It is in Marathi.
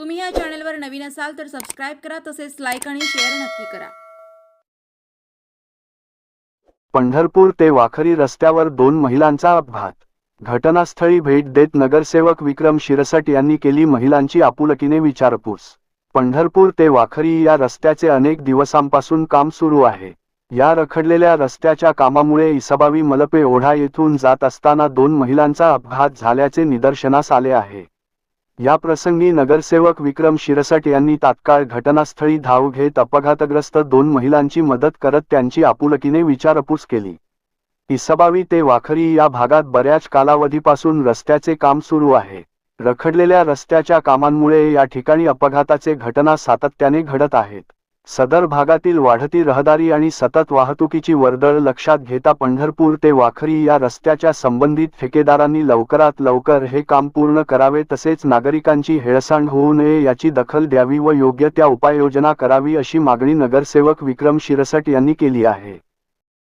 तुम्ही या चॅनलवर नवीन असाल तर सबस्क्राईब करा तसेच लाईक आणि शेअर नक्की करा. पंढरपूर ते वाखरी रस्त्यावर दोन महिलांचा अपघात. घटनास्थळी भेट देत नगरसेवक विक्रम शिरसट यांनी केली महिलांची आपुलकीने विचारपूस. पंढरपूर ते वाखरी या रस्त्याचे अनेक दिवसांपासून काम सुरू आहे. या रखडलेल्या रस्त्याच्या कामामुळे इसबावी मलपे ओढा येथून जात असताना दोन महिलांचा अपघात झाल्याचे निदर्शनास आले आहे. या प्रसंगी नगरसेवक विक्रम शिरसट यांनी तात्काळ घटनास्थळी धाव घेत अपघातग्रस्त दोन महिलांची मदत करत त्यांची आपुलकीने विचारपूस केली. इसबावी ते वाखरी या भागात बऱ्याच कालावधीपासून रस्त्याचे काम सुरू आहे. रखडलेल्या रस्त्याच्या कामांमुळे या ठिकाणी अपघाताचे घटना सातत्याने घडत आहेत. सदर भागातील वाढती रहदारी आणि सतत वाहतुकीची वर्दळ लक्षात घेता पंढरपूर ते वाखरी या रस्त्याच्या संबंधित ठेकेदारांनी लवकरात लवकर हे काम पूर्ण करावे तसेच नागरिकांची हेळसांड होऊ नये याची दखल द्यावी व योग्य त्या उपाययोजना करावी अशी मागणी नगरसेवक विक्रम शिरसट यांनी केली आहे.